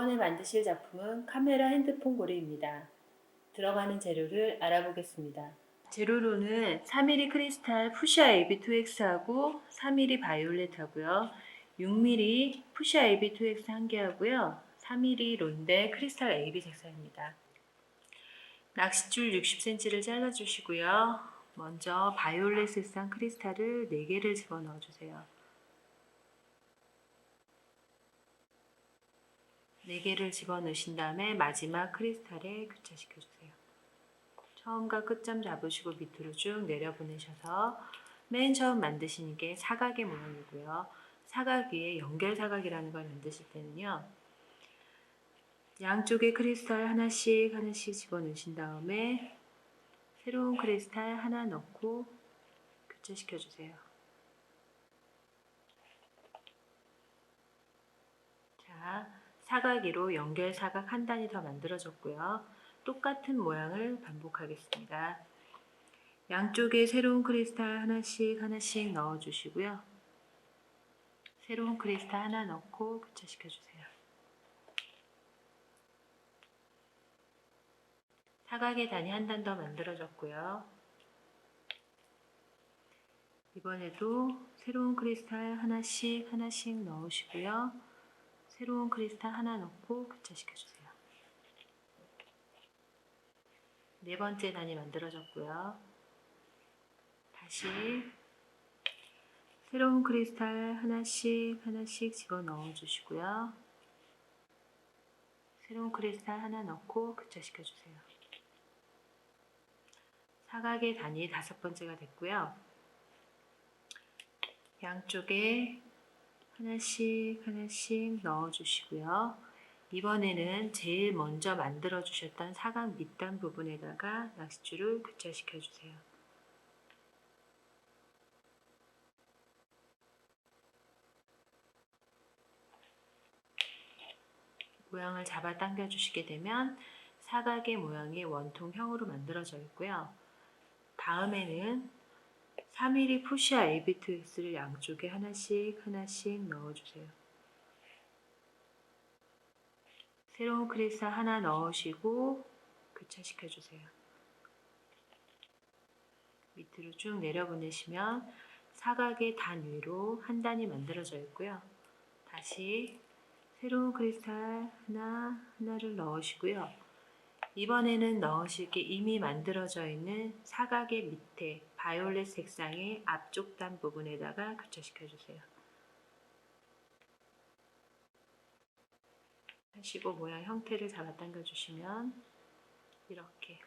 이번에 만드실 작품은 카메라 핸드폰 고리입니다. 들어가는 재료를 알아보겠습니다. 재료로는 3mm 크리스탈 푸시아 AB2X하고 3mm 바이올렛 하고요. 6mm 푸시아 AB2X 한 개 하고요. 3mm 론데 크리스탈 AB 색상입니다. 낚싯줄 60cm를 잘라주시고요. 먼저 바이올렛 색상 크리스탈을 4개를 집어넣어 주세요. 4개를 집어넣으신 다음에 마지막 크리스탈에 교차시켜 주세요. 처음과 끝점 잡으시고 밑으로 쭉 내려보내셔서 맨 처음 만드시는 게 사각의 모양이고요. 사각 위에 연결 사각이라는 걸 만드실 때는요. 양쪽에 크리스탈 하나씩 하나씩 집어넣으신 다음에 새로운 크리스탈 하나 넣고 교차시켜 주세요. 자, 사각이로 연결 사각 한 단이 더 만들어졌고요. 똑같은 모양을 반복하겠습니다. 양쪽에 새로운 크리스탈 하나씩 하나씩 넣어 주시고요. 새로운 크리스탈 하나 넣고 교차시켜 주세요. 사각의 단이 한 단 더 만들어졌고요. 이번에도 새로운 크리스탈 하나씩 하나씩 넣으시고요. 새로운 크리스탈 하나 넣고 교차시켜 주세요. 네 번째 단이 만들어졌고요. 다시 새로운 크리스탈 하나씩 하나씩 집어 넣어 주시고요. 새로운 크리스탈 하나 넣고 교차시켜 주세요. 사각의 단이 다섯 번째가 됐고요. 양쪽에 하나씩 하나씩 넣어 주시고요. 이번에는 제일 먼저 만들어 주셨던 사각 밑단 부분에다가 낚싯줄을 교차시켜 주세요. 모양을 잡아 당겨 주시게 되면 사각의 모양이 원통형으로 만들어져 있고요. 다음에는 3mm 푸시아 AB2X를 양쪽에 하나씩 하나씩 넣어주세요. 새로운 크리스탈 하나 넣으시고 교차시켜 주세요. 밑으로 쭉 내려보내시면 사각의 단 위로 한 단이 만들어져 있고요. 다시 새로운 크리스탈 하나 하나를 넣으시고요. 이번에는 넣으실 게 이미 만들어져 있는 사각의 밑에 바이올렛 색상의 앞쪽 단 부분에다가 교차시켜 주세요. 하시고 모양 형태를 잡아 당겨 주시면 이렇게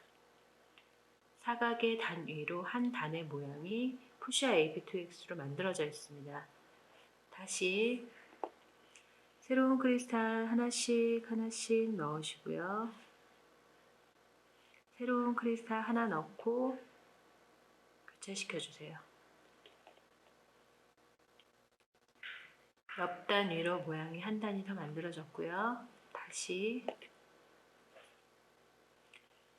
사각의 단 위로 한 단의 모양이 푸시아 AB2X로 만들어져 있습니다. 다시 새로운 크리스탈 하나씩 하나씩 넣으시고요. 새로운 크리스탈 하나 넣고 교차시켜 주세요. 옆 단 위로 모양이 한 단이 더 만들어졌고요. 다시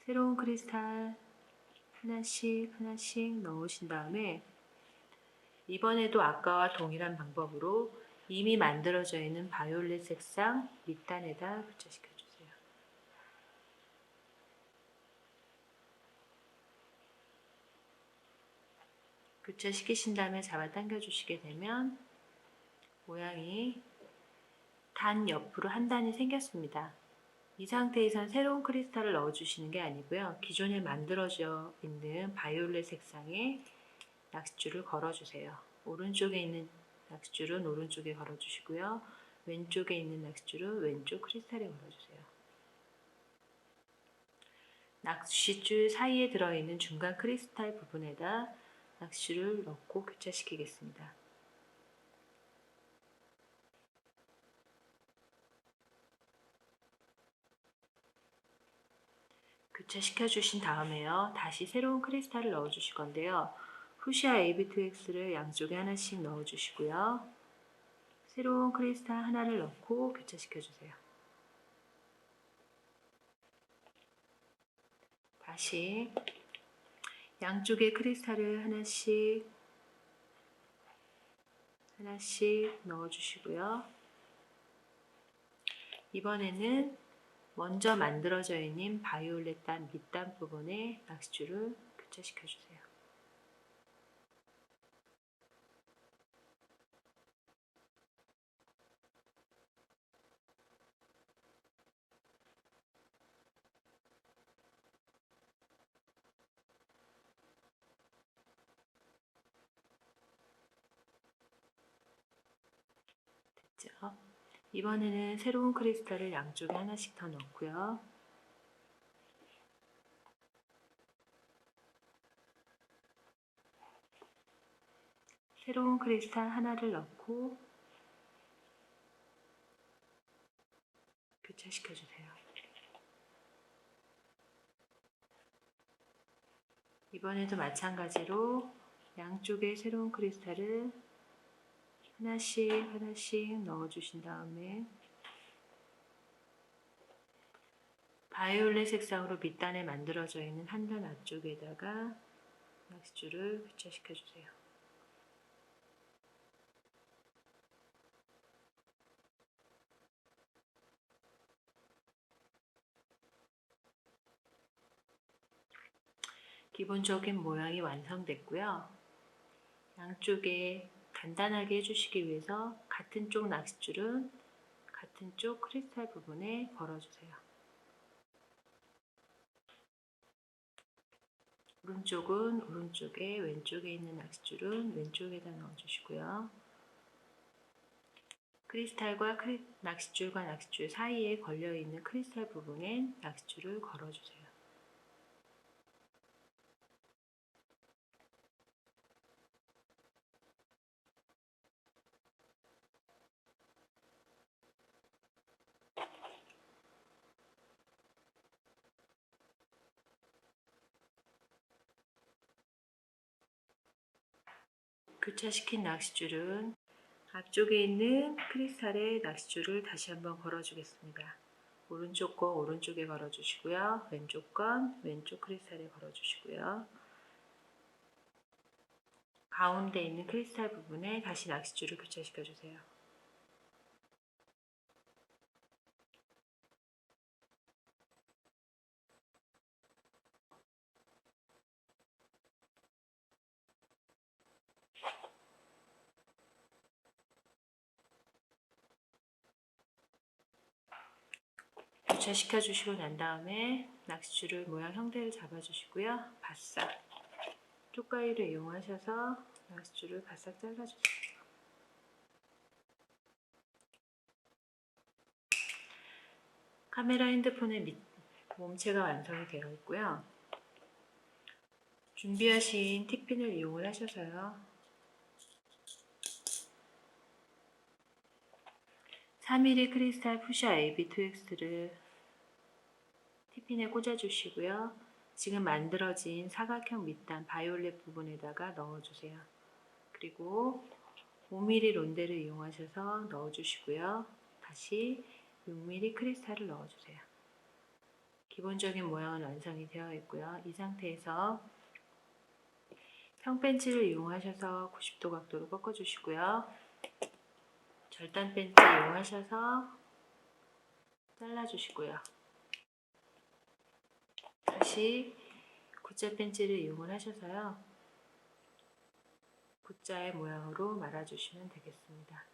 새로운 크리스탈 하나씩 하나씩 넣으신 다음에 이번에도 아까와 동일한 방법으로 이미 만들어져 있는 바이올렛 색상 밑단에다 교차시켜 주세요. 교차시키신 다음에 잡아 당겨 주시게 되면 모양이 단 옆으로 한 단이 생겼습니다. 이 상태에선 새로운 크리스탈을 넣어 주시는 게 아니고요. 기존에 만들어져 있는 바이올렛 색상의 낚싯줄을 걸어 주세요. 오른쪽에 있는 낚싯줄은 오른쪽에 걸어 주시고요. 왼쪽에 있는 낚싯줄은 왼쪽 크리스탈에 걸어 주세요. 낚싯줄 사이에 들어있는 중간 크리스탈 부분에다 낚시를 넣고 교차시키겠습니다. 교차시켜 주신 다음에요. 다시 새로운 크리스탈을 넣어 주실 건데요. 후시아 AB2X를 양쪽에 하나씩 넣어 주시고요. 새로운 크리스탈 하나를 넣고 교차시켜 주세요. 다시 양쪽에 크리스탈을 하나씩 하나씩 넣어 주시고요. 이번에는 먼저 만들어져 있는 바이올렛 단 밑단 부분에 낚싯줄을 교차시켜 주세요. 됐죠? 이번에는 새로운 크리스탈을 양쪽에 하나씩 더 넣고요. 새로운 크리스탈 하나를 넣고 교차시켜 주세요. 이번에도 마찬가지로 양쪽에 새로운 크리스탈을 하나씩 하나씩 넣어주신 다음에 바이올렛 색상으로 밑단에 만들어져 있는 한 단 앞쪽에다가 낚싯줄을 교차시켜 주세요. 기본적인 모양이 완성됐고요. 양쪽에 간단하게 해주시기 위해서 같은 쪽 낚싯줄은 같은 쪽 크리스탈 부분에 걸어주세요. 오른쪽은 오른쪽에 왼쪽에 있는 낚싯줄은 왼쪽에다 넣어주시고요. 크리스탈과 크리, 낚싯줄과 낚싯줄 사이에 걸려있는 크리스탈 부분에 낚싯줄을 걸어주세요. 교차시킨 낚싯줄은 앞쪽에 있는 크리스탈에 낚싯줄을 다시 한번 걸어주겠습니다. 오른쪽 거 오른쪽에 걸어주시고요. 왼쪽 건 왼쪽 크리스탈에 걸어주시고요. 가운데 있는 크리스탈 부분에 다시 낚싯줄을 교차시켜 주세요. 교차시켜 주시고 난 다음에 낚싯줄을 모양 형태를 잡아 주시고요. 바싹 쪽가위를 이용하셔서 낚싯줄을 바싹 잘라 주세요. 카메라 핸드폰의 밑, 몸체가 완성이 되어 있고요. 준비하신 팁핀을 이용을 하셔서요. 3mm 크리스탈 푸샤 AB2X를 티핀에 꽂아주시고요. 지금 만들어진 사각형 밑단 바이올렛 부분에다가 넣어주세요. 그리고 5mm 론데를 이용하셔서 넣어주시고요. 다시 6mm 크리스탈을 넣어주세요. 기본적인 모양은 완성이 되어 있고요. 이 상태에서 평벤치를 이용하셔서 90도 각도로 꺾어주시고요. 절단 벤치 이용하셔서 잘라주시고요. 다시 굿자 벤치를 이용을 하셔서요. 굿자의 모양으로 말아주시면 되겠습니다.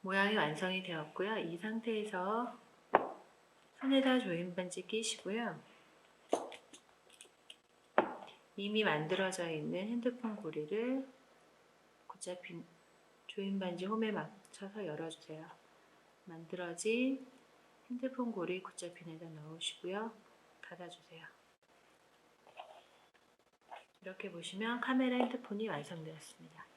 모양이 완성이 되었고요. 이 상태에서 손에다 조인 반지 끼시고요. 이미 만들어져 있는 핸드폰 고리를 굿자 핀 조인 반지 홈에 맞춰서 열어주세요. 만들어진 핸드폰 고리 굿자핀에다 넣으시고요. 닫아주세요. 이렇게 보시면 카메라 핸드폰이 완성되었습니다.